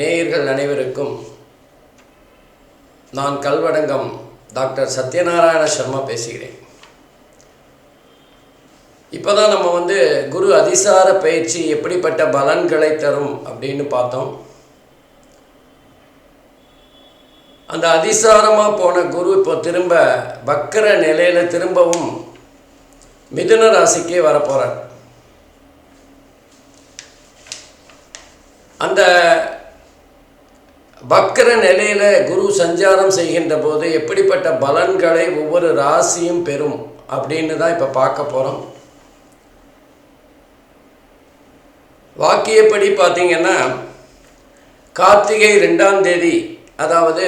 நேயர்கள் அனைவருக்கும் நான் கல்வடங்கம் டாக்டர் சத்யநாராயண சர்மா பேசுகிறேன். இப்போ தான் நம்ம வந்து குரு அதிசார பயிற்சி எப்படிப்பட்ட பலன்களை தரும் அப்படின்னு பார்த்தோம். அந்த அதிசாரமாக போன குரு இப்போ திரும்ப வக்கர நிலையில் திரும்பவும் மிதுன ராசிக்கே வரப்போகிறார் அந்த வக்கர நிலையில் குரு சஞ்சாரம் செய்கின்ற போது எப்படிப்பட்ட பலன்களை ஒவ்வொரு ராசியும் பெறும் அப்படின்னு தான் இப்போ பார்க்க போகிறோம் வாக்கியப்படி பார்த்தீங்கன்னா கார்த்திகை ரெண்டாம் தேதி அதாவது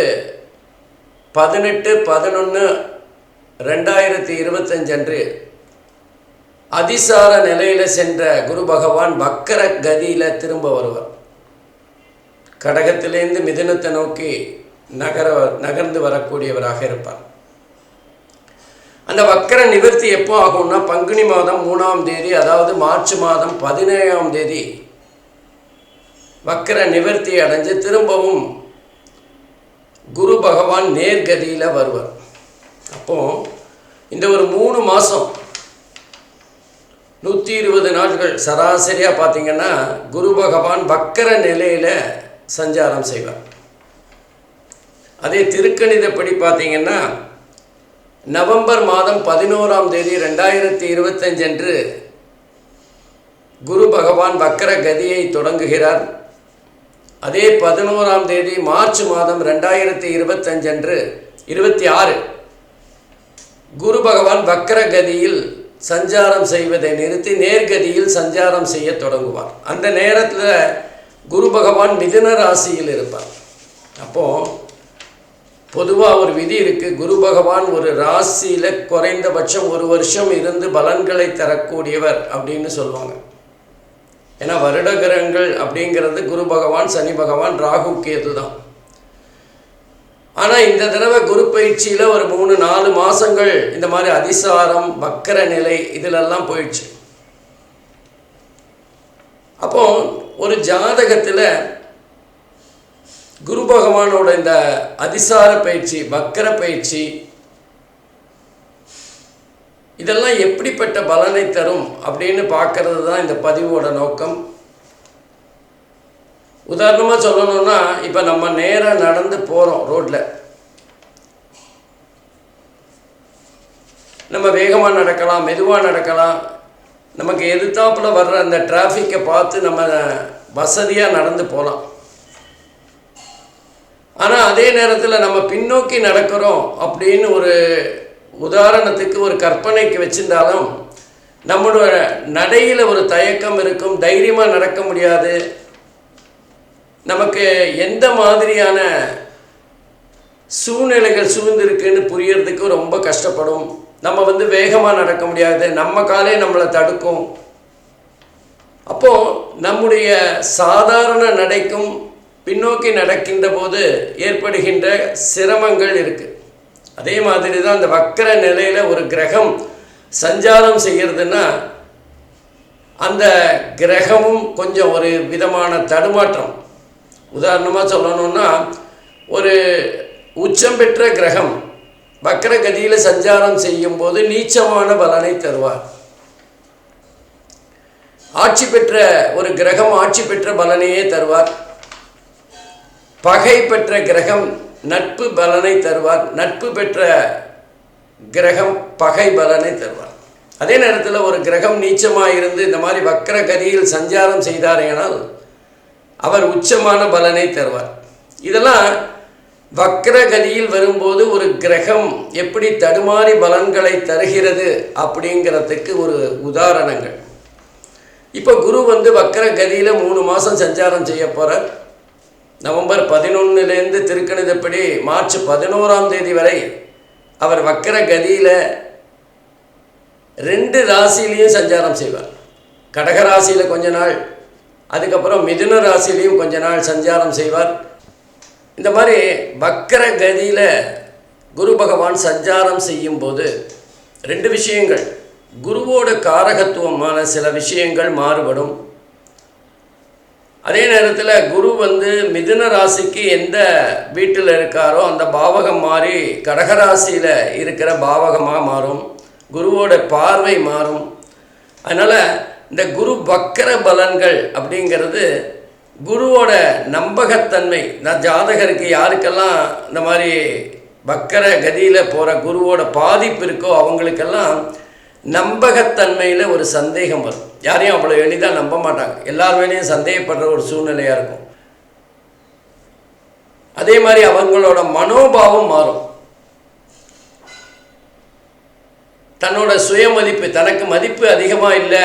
பதினெட்டு பதினொன்று ரெண்டாயிரத்தி இருபத்தஞ்சு அன்று அதிசார நிலையில் சென்ற குரு பகவான் வக்கர கதியில் திரும்ப வருவார். கடகத்திலேருந்து மிதுனத்தை நோக்கி நகர நகர்ந்து வரக்கூடியவராக இருப்பார். அந்த வக்கர நிவர்த்தி எப்போ ஆகும்னா பங்குனி மாதம் மூணாம் தேதி அதாவது மார்ச் மாதம் பதினேழாம் தேதி வக்கர நிவர்த்தி அடைஞ்சு திரும்பவும் குரு பகவான் நேர்கதியில் வருவார். அப்போ இந்த ஒரு மூணு மாதம் நூற்றி இருபது நாட்கள் சராசரியாக பார்த்தீங்கன்னா குரு பகவான் வக்கர நிலையில் சஞ்சாரம் செய்வார். அதே திருக்கணிதப்படி பார்த்தீங்கன்னா நவம்பர் மாதம் பதினோராம் தேதி ரெண்டாயிரத்தி இருபத்தஞ்சு அன்று குரு பகவான் வக்கர கதியை தொடங்குகிறார். அதே பதினோராம் தேதி மார்ச் மாதம் ரெண்டாயிரத்தி இருபத்தஞ்சு அன்று இருபத்தி ஆறு குரு பகவான் வக்கர கதியில் சஞ்சாரம் செய்வதை நிறுத்தி நேர்கதியில் சஞ்சாரம் செய்ய தொடங்குவார். அந்த நேரத்தில் குரு பகவான் மிதுன ராசியில் இருப்பார். அப்போது பொதுவாக ஒரு விதி இருக்குது குரு பகவான் ஒரு ராசியில் குறைந்தபட்சம் ஒரு வருஷம் இருந்து பலன்களை தரக்கூடியவர் அப்படின்னு சொல்லுவாங்க. ஏன்னா வருடகிரகங்கள் அப்படிங்கிறது குரு பகவான் சனி பகவான் ராகு கேது தான். ஆனால் இந்த தடவை குரு பயிற்சியில் ஒரு மூணு நாலு மாதங்கள் இந்த மாதிரி அதிசாரம் வக்கர நிலை இதிலெல்லாம் போயிடுச்சு. அப்போ ஒரு ஜாதகத்தில் குரு பகவானோட இந்த அதிசார பயிற்சி வக்கர பயிற்சி இதெல்லாம் எப்படிப்பட்ட பலனை தரும் அப்படின்னு பார்க்கறது தான் இந்த பதிவோட நோக்கம். உதாரணமாக சொல்லணும்னா இப்போ நம்ம நேராக நடந்து போகிறோம் ரோட்டில் நம்ம வேகமாக நடக்கலாம் மெதுவாக நடக்கலாம். நமக்கு எதிர்த்தாப்பில் வர்ற அந்த டிராஃபிக்கை பார்த்து நம்ம வசதியாக நடந்து போகலாம் ஆனால் அதே நேரத்தில் நம்ம பின்னோக்கி நடக்கிறோம் அப்படின்னு ஒரு உதாரணத்துக்கு ஒரு கற்பனைக்கு வச்சிருந்தாலும் நம்மளோட நடையில் ஒரு தயக்கம் இருக்கும் தைரியமாக நடக்க முடியாது. நமக்கு எந்த மாதிரியான சூழ்நிலைகள் சூழ்ந்திருக்குன்னு புரியறதுக்கு ரொம்ப கஷ்டப்படும். நம்ம வந்து வேகமாக நடக்க முடியாது. நம்ம காலே நம்மளை தடுக்கும். அப்போது நம்முடைய சாதாரண நடைக்கும் பின்னோக்கி நடக்கின்ற போது ஏற்படுகின்ற சிரமங்கள் இருக்குது அதே மாதிரி தான் அந்த வக்கர நிலையில் ஒரு கிரகம் சஞ்சாரம் செய்கிறதுன்னா அந்த கிரகமும் கொஞ்சம் ஒரு விதமான தடுமாற்றம். உதாரணமாக சொல்லணும்னா ஒரு உச்சம் பெற்ற கிரகம் வக்கரகதியில் சஞ்சாரம் செய்யும் போது நீச்சமான பலனை தருவார். ஆட்சி பெற்ற ஒரு கிரகம் ஆட்சி பெற்ற பலனையே தருவார். பகை பெற்ற கிரகம் நட்பு பலனை தருவார். நட்பு பெற்ற கிரகம் பகை பலனை தருவார். அதே நேரத்தில் ஒரு கிரகம் நீச்சமாக இருந்து இந்த மாதிரி வக்கர கதியில் சஞ்சாரம் செய்தாரேனால் அவர் உச்சமான பலனை தருவார். இதெல்லாம் வக்கர கதியில் வரும்போது ஒரு கிரகம் எப்படி தடுமாறி பலன்களை தருகிறது அப்படிங்கிறதுக்கு ஒரு உதாரணங்கள். இப்போ குரு வந்து வக்கர கதியில் மூணு மாதம் சஞ்சாரம் செய்ய போகிறார் நவம்பர் பதினொன்னுலேருந்து திருக்கணிதப்படி மார்ச் பதினோராம் தேதி வரை அவர் வக்கர கதியில் ரெண்டு ராசிலையும் சஞ்சாரம் செய்வார். கடக ராசியில் கொஞ்ச நாள் அதுக்கப்புறம் மிதுன ராசிலையும் கொஞ்ச நாள் சஞ்சாரம் செய்வார். இந்த மாதிரி வக்கர கதியில் குரு பகவான் சஞ்சாரம் செய்யும்போது ரெண்டு விஷயங்கள். குருவோட காரகத்துவமான சில விஷயங்கள் மாறுபடும். அதே நேரத்தில் குரு வந்து மிதுன ராசிக்கு எந்த வீட்டில் இருக்காரோ அந்த பாவகம் மாறி கடகராசியில் இருக்கிற பாவகமாக மாறும். குருவோட பார்வை மாறும். அதனால் இந்த குரு வக்கர பலன்கள் அப்படிங்கிறது குருவோட நம்பகத்தன்மை. நான் ஜாதகருக்கு யாருக்கெல்லாம் இந்த மாதிரி வக்கர கதியில் போகிற குருவோட பாதிப்பு இருக்கோ அவங்களுக்கெல்லாம் நம்பகத்தன்மையில் ஒரு சந்தேகம் வரும். யாரையும் அவ்வளோ எளிதாக நம்ப மாட்டாங்க. எல்லார் மேலேயும் சந்தேகப்படுற ஒரு சூழ்நிலையாக இருக்கும். அதே மாதிரி அவங்களோட மனோபாவம் மாறும். தன்னோட சுயமதிப்பு தனக்கு மதிப்பு அதிகமாக இல்லை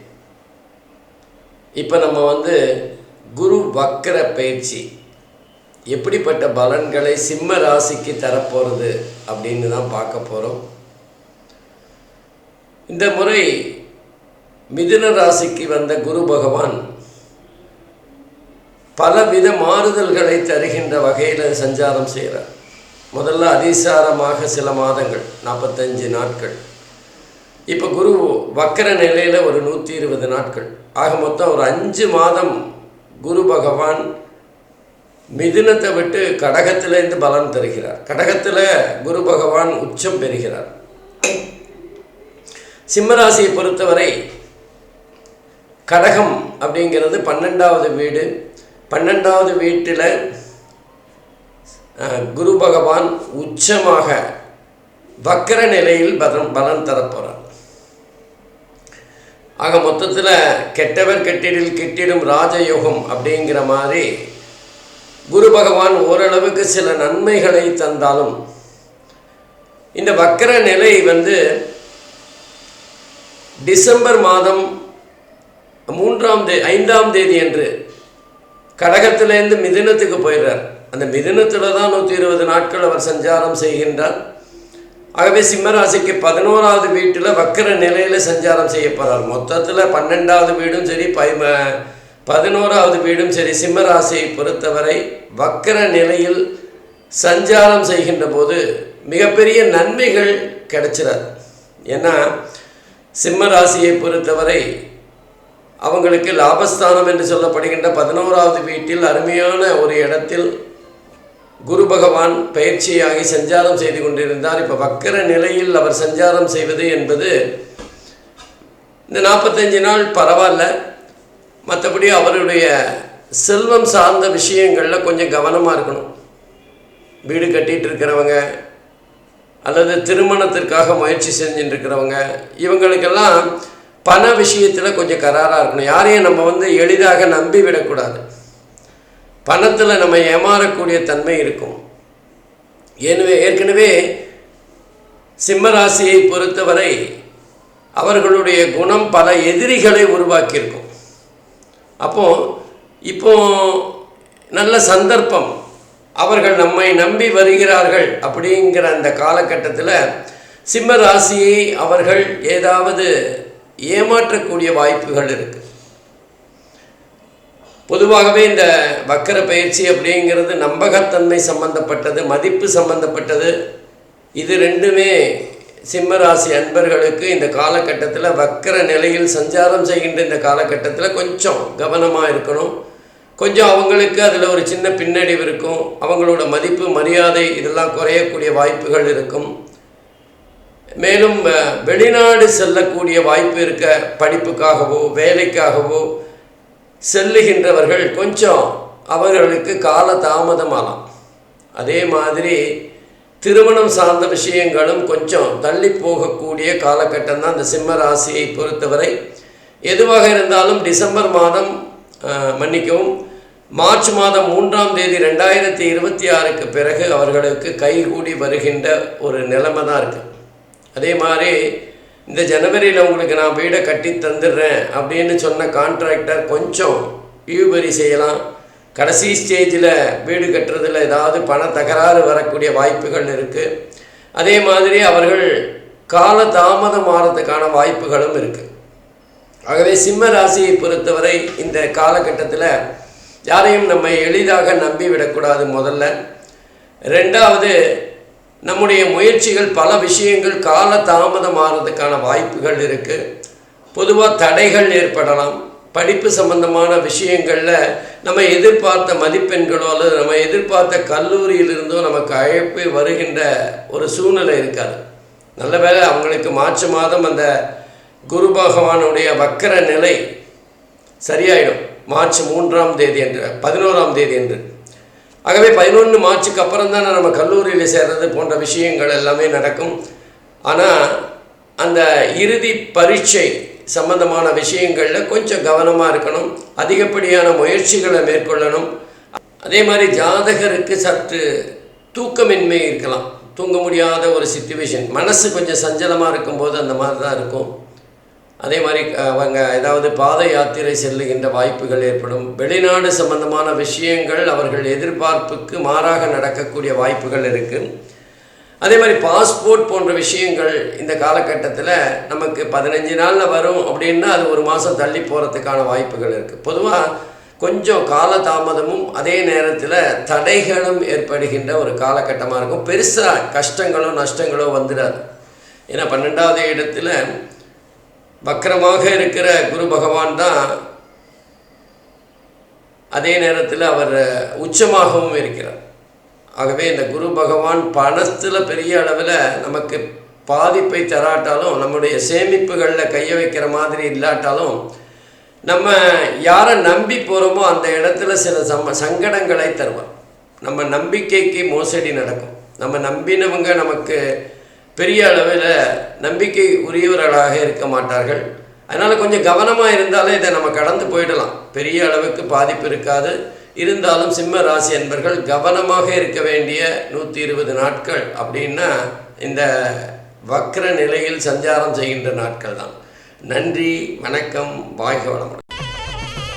இப்போ நம்ம வந்து குரு வக்கர பயிற்சி. எப்படிப்பட்ட பலன்களை சிம்ம ராசிக்கு தரப்போகிறது அப்படின்னு தான் பார்க்க போகிறோம் இந்த முறை மிதுன ராசிக்கு வந்த குரு பகவான் பலவித மாறுதல்களை தருகின்ற வகையில் சஞ்சாரம் செய்கிறார் முதல்ல அதிசாரமாக சில மாதங்கள் நாற்பத்தஞ்சு நாட்கள். இப்போ குரு வக்கர நிலையில் ஒரு நூற்றி இருபது நாட்கள். ஆக மொத்தம் ஒரு அஞ்சு மாதம் குரு பகவான் மிதுனத்தை விட்டு கடகத்திலேருந்து பலன் தருகிறார். கடகத்தில் குரு பகவான் உச்சம் பெறுகிறார். சிம்மராசியை பொறுத்தவரை கடகம் அப்படிங்கிறது பன்னெண்டாவது வீடு. பன்னெண்டாவது வீட்டில் குரு பகவான் உச்சமாக வக்கர நிலையில் பலன் பலன் தரப்போகிறார் ஆக மொத்தத்தில் கெட்டவர் கெட்டிடில் கெட்டிடும் ராஜயோகம் அப்படிங்கிற மாதிரி குரு பகவான் ஓரளவுக்கு சில நன்மைகளை தந்தாலும் இந்த வக்கர நிலை வந்து டிசம்பர் மாதம் மூன்றாம் தே ஐந்தாம் தேதி என்று கடகத்திலேருந்து மிதினத்துக்கு போயிடுறார். அந்த மிதினத்தில் தான் நூற்றி இருபது நாட்கள் அவர் சஞ்சாரம் செய்கின்றார். ஆகவே சிம்மராசிக்கு பதினோராவது வீட்டில் வக்கர நிலையில் சஞ்சாரம் செய்யப்படுறார் மொத்தத்தில் பன்னெண்டாவது வீடும் சரி பை பதினோராவது வீடும் சரி. சிம்மராசியை பொறுத்தவரை வக்கர நிலையில் சஞ்சாரம் செய்கின்ற போது மிகப்பெரிய நன்மைகள் கிடைச்சிடாது ஏன்னா சிம்ம ராசியை பொறுத்தவரை அவங்களுக்கு லாபஸ்தானம் என்று சொல்லப்படுகின்ற பதினோராவது வீட்டில் அருமையான ஒரு இடத்தில் குரு பகவான் பயிற்சியாகி சஞ்சாரம் செய்து கொண்டிருந்தார். இப்போ வக்கர நிலையில் அவர் சஞ்சாரம் செய்வது என்பது இந்த நாற்பத்தஞ்சு நாள் பரவாயில்ல. மற்றபடி அவருடைய செல்வம் சார்ந்த விஷயங்களில் கொஞ்சம் கவனமாக இருக்கணும். வீடு கட்டிகிட்டு இருக்கிறவங்க அல்லது திருமணத்திற்காக முயற்சி செஞ்சுட்டு இருக்கிறவங்க இவங்களுக்கெல்லாம் பண விஷயத்தில் கொஞ்சம் கராராக இருக்கணும். யாரையும் நம்ம வந்து எளிதாக நம்பி விடக்கூடாது. பணத்தில் நம்ம ஏமாறக்கூடிய தன்மை இருக்கும். எனவே ஏற்கனவே சிம்மராசியை பொறுத்தவரை அவர்களுடைய குணம் பல எதிரிகளை உருவாக்கியிருக்கும். அப்போ இப்போ நல்ல சந்தர்ப்பம் அவர்கள் நம்மை நம்பி வருகிறார்கள் அப்படிங்கிற அந்த காலகட்டத்தில் சிம்ம ராசியை அவர்கள் ஏதாவது ஏமாற்றக்கூடிய வாய்ப்புகள் இருக்குது பொதுவாகவே இந்த வக்கர பயிற்சி அப்படிங்கிறது நம்பகத்தன்மை சம்பந்தப்பட்டது மதிப்பு சம்பந்தப்பட்டது. இது ரெண்டுமே சிம்மராசி அன்பர்களுக்கு இந்த காலகட்டத்தில் வக்கர நிலையில் சஞ்சாரம் செய்கின்ற இந்த காலகட்டத்தில் கொஞ்சம் கவனமாக இருக்கணும். கொஞ்சம் அவங்களுக்கு அதில் ஒரு சின்ன பின்னடைவு இருக்கும். அவங்களோட மதிப்பு மரியாதை இதெல்லாம் குறையக்கூடிய வாய்ப்புகள் இருக்கும். மேலும் வெளிநாடு செல்லக்கூடிய வாய்ப்பு இருக்க படிப்புக்காகவோ வேலைக்காகவோ செல்லுகின்றவர்கள் கொஞ்சம் அவர்களுக்கு கால தாமதமாகலாம் அதே மாதிரி திருமணம் சார்ந்த விஷயங்களும் கொஞ்சம் தள்ளி போகக்கூடிய காலகட்டம் தான் இந்த சிம்ம ராசியை பொறுத்தவரை. எதுவாக இருந்தாலும் டிசம்பர் மாதம் மன்னிக்கவும் மார்ச் மாதம் மூன்றாம் தேதி ரெண்டாயிரத்தி இருபத்தி ஆறுக்கு பிறகு அவர்களுக்கு கைகூடி வருகின்ற ஒரு நிலைமை தான் இருக்குது அதே மாதிரி இந்த ஜனவரியில் உங்களுக்கு நான் வீடை கட்டி தந்துடுறேன் அப்படின்னு சொன்ன கான்ட்ராக்டர் கொஞ்சம் இழுபறி செய்யலாம். கடைசி ஸ்டேஜில் வீடு கட்டுறதுல ஏதாவது பண தகராறு வரக்கூடிய வாய்ப்புகள் இருக்குது அதே மாதிரி அவர்கள் கால தாமதம் ஆகிறதுக்கான வாய்ப்புகளும் இருக்குது ஆகவே சிம்ம ராசியை பொறுத்தவரை இந்த காலகட்டத்தில் யாரையும் நம்ம எளிதாக நம்பி விடக்கூடாது முதல்ல. ரெண்டாவது நம்முடைய முயற்சிகள் பல விஷயங்கள் கால தாமதமாகிறதுக்கான வாய்ப்புகள் இருக்குது பொதுவாக தடைகள் ஏற்படலாம். படிப்பு சம்பந்தமான விஷயங்களில் நம்ம எதிர்பார்த்த மதிப்பெண்களோ அல்லது நம்ம எதிர்பார்த்த கல்லூரியிலிருந்தோ நமக்கு அழைப்பு வருகின்ற ஒரு சூழ்நிலை இருக்காது. நல்ல வேளை அவங்களுக்கு மார்ச் மாதம் அந்த குரு பகவானுடைய வக்கர நிலை சரியாயிடும். மார்ச் மூன்றாம் தேதி என்று பதினோராம் தேதி என்று ஆகவே பதினொன்று மார்ச்சுக்கு அப்புறம் தான் நம்ம கல்லூரியில் சேர்றது போன்ற விஷயங்கள் எல்லாமே நடக்கும். ஆனால் அந்த இறுதி பரீட்சை சம்பந்தமான விஷயங்களில் கொஞ்சம் கவனமாக இருக்கணும். அதிகப்படியான முயற்சிகளை மேற்கொள்ளணும். அதே மாதிரி ஜாதகருக்கு சற்று தூக்கமின்மை இருக்கலாம். தூங்க முடியாத ஒரு சுச்சுவேஷன் மனசு கொஞ்சம் சஞ்சலமாக இருக்கும்போது அந்த மாதிரி தான் இருக்கும். அதே மாதிரி அவங்க ஏதாவது பாத யாத்திரை செல்லுகின்ற வாய்ப்புகள் ஏற்படும். வெளிநாடு சம்பந்தமான விஷயங்கள் அவர்கள் எதிர்பார்ப்புக்கு மாறாக நடக்கக்கூடிய வாய்ப்புகள் இருக்குது அதே மாதிரி பாஸ்போர்ட் போன்ற விஷயங்கள் இந்த காலகட்டத்தில் நமக்கு பதினஞ்சு நாளில் வரும் அப்படின்னா அது ஒரு மாதம் தள்ளி போகிறதுக்கான வாய்ப்புகள் இருக்குது பொதுவாக கொஞ்சம் கால தாமதமும் அதே நேரத்தில் தடைகளும் ஏற்படுகின்ற ஒரு காலகட்டமாக இருக்கும். பெருசாக கஷ்டங்களோ நஷ்டங்களோ வந்துடாது ஏன்னா பன்னெண்டாவது இடத்துல வக்கரமாக இருக்கிற குரு பகவான் தான் அதே நேரத்தில் அவர் உச்சமாகவும் இருக்கிறார். ஆகவே இந்த குரு பகவான் பணத்தில் பெரிய அளவில் நமக்கு பாதிப்பை தராட்டாலும் நம்முடைய சேமிப்புகளில் கைய வைக்கிற மாதிரி இல்லாட்டாலும் நம்ம யாரை நம்பி போகிறோமோ அந்த இடத்துல சில சம சங்கடங்களை தருவார். நம்ம நம்பிக்கைக்கு மோசடி நடக்கும். நம்ம நம்பினவங்க நமக்கு பெரிய அளவில் நம்பிக்கை உரியவர்களாக இருக்க மாட்டார்கள். அதனால் கொஞ்சம் கவனமாக இருந்தாலே இதை நம்ம கடந்து போயிடலாம். பெரிய அளவுக்கு பாதிப்பு இருக்காது. இருந்தாலும் சிம்ம ராசி என்பர்கள் கவனமாக இருக்க வேண்டிய நூற்றி இருபது நாட்கள் அப்படின்னா இந்த வக்ர நிலையில் சஞ்சாரம் செய்கின்ற நாட்கள் தான் நன்றி வணக்கம் வாழ்க வளமுடன்.